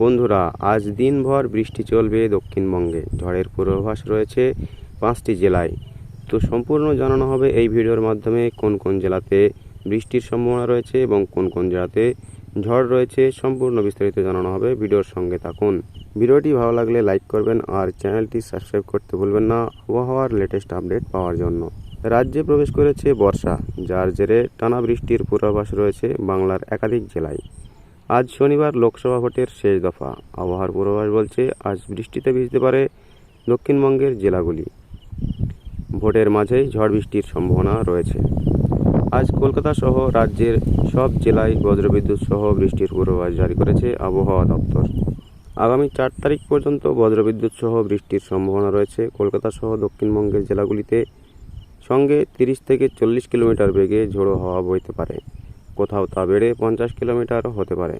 বন্ধুরা, আজ দিনভর বৃষ্টি চলবে দক্ষিণবঙ্গে। ঝড়ের পূর্বাভাস রয়েছে পাঁচটি জেলায়। তো সম্পূর্ণ জানানো হবে এই ভিডিওর মাধ্যমে কোন কোন জেলাতে বৃষ্টির সম্ভাবনা রয়েছে এবং কোন কোন জেলাতে ঝড় রয়েছে সম্পূর্ণ বিস্তারিত জানানো হবে ভিডিওর সঙ্গে থাকুন। ভিডিওটি ভালো লাগলে লাইক করবেন আর চ্যানেলটি সাবস্ক্রাইব করতে ভুলবেন না আবহাওয়ার লেটেস্ট আপডেট পাওয়ার জন্য। রাজ্যে প্রবেশ করেছে বর্ষা, যার জেরে টানা বৃষ্টির পূর্বাভাস রয়েছে বাংলার একাধিক জেলায়। আজ শনিবার লোকসভা ভোটের শেষ দফা। আবহাওয়ার পূর্বাভাস বলছে, আজ বৃষ্টিতে ভিজতে পারে দক্ষিণবঙ্গের জেলাগুলি। ভোটের মাঝেই ঝড় বৃষ্টির সম্ভাবনা রয়েছে। আজ কলকাতা সহ রাজ্যের সব জেলায় বজ্রবিদ্যুৎ সহ বৃষ্টির পূর্বাভাস জারি করেছে আবহাওয়া দপ্তর। আগামী চার তারিখ পর্যন্ত বজ্রবিদ্যুৎ সহ বৃষ্টির সম্ভাবনা রয়েছে। কলকাতা সহ দক্ষিণবঙ্গের জেলাগুলিতে সঙ্গে তিরিশ থেকে চল্লিশ কিলোমিটার বেগে ঝোড়ো হাওয়া বইতে পারে। কোথাও তা বেড়ে পঞ্চাশ কিলোমিটারও হতে পারে।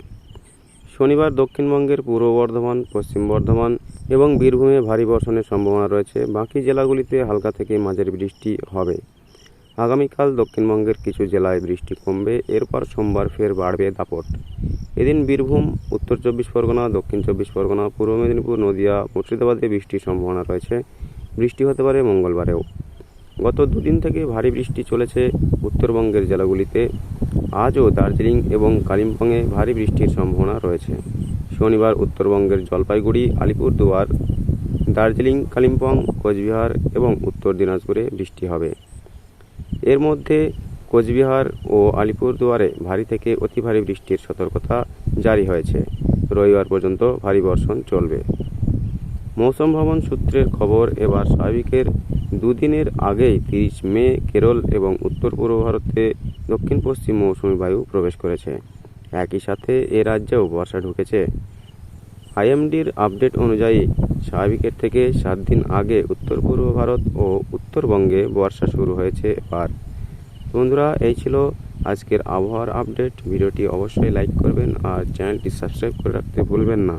শনিবার দক্ষিণবঙ্গের পূর্ব বর্ধমান, পশ্চিম বর্ধমান এবং বীরভূমে ভারী বর্ষণের সম্ভাবনা রয়েছে। বাকি জেলাগুলিতে হালকা থেকে মাঝের বৃষ্টি হবে। আগামীকাল দক্ষিণবঙ্গের কিছু জেলায় বৃষ্টি কমবে। এরপর সোমবার ফের বাড়বে দাপট। এদিন বীরভূম, উত্তর চব্বিশ পরগনা, দক্ষিণ চব্বিশ পরগনা, পূর্ব মেদিনীপুর, নদিয়া, মুর্শিদাবাদে বৃষ্টির সম্ভাবনা রয়েছে। বৃষ্টি হতে পারে মঙ্গলবারেও। গত দুদিন থেকে ভারী বৃষ্টি চলেছে উত্তরবঙ্গের জেলাগুলিতে। আজও দার্জিলিং এবং কালিম্পংয়ে ভারী বৃষ্টির সম্ভাবনা রয়েছে। শনিবার উত্তরবঙ্গের জলপাইগুড়ি, আলিপুরদুয়ার, দার্জিলিং, কালিম্পং, কোচবিহার এবং উত্তর দিনাজপুরে বৃষ্টি হবে। এর মধ্যে কোচবিহার ও আলিপুরদুয়ারে ভারী থেকে অতি ভারী বৃষ্টির সতর্কতা জারি হয়েছে। রবিবার পর্যন্ত ভারী বর্ষণ চলবে। মৌসুম ভবন সূত্রের খবর, এবার স্বাভাবিকের দুদিনের আগেই তিরিশ মে, কেরল এবং উত্তর পূর্ব ভারতে দক্ষিণ পশ্চিম মৌসুমী বায়ু প্রবেশ করেছে। একই সাথে এ রাজ্যেও বর্ষা ঢুকেছে। আইএমডির আপডেট অনুযায়ী, স্বাভাবিকের থেকে সাত দিন আগে উত্তর পূর্ব ভারত ও উত্তরবঙ্গে বর্ষা শুরু হয়েছে এবার। বন্ধুরা, এই ছিল আজকের আবহাওয়ার আপডেট। ভিডিওটি অবশ্যই লাইক করবেন আর চ্যানেলটি সাবস্ক্রাইব করে রাখতে ভুলবেন না।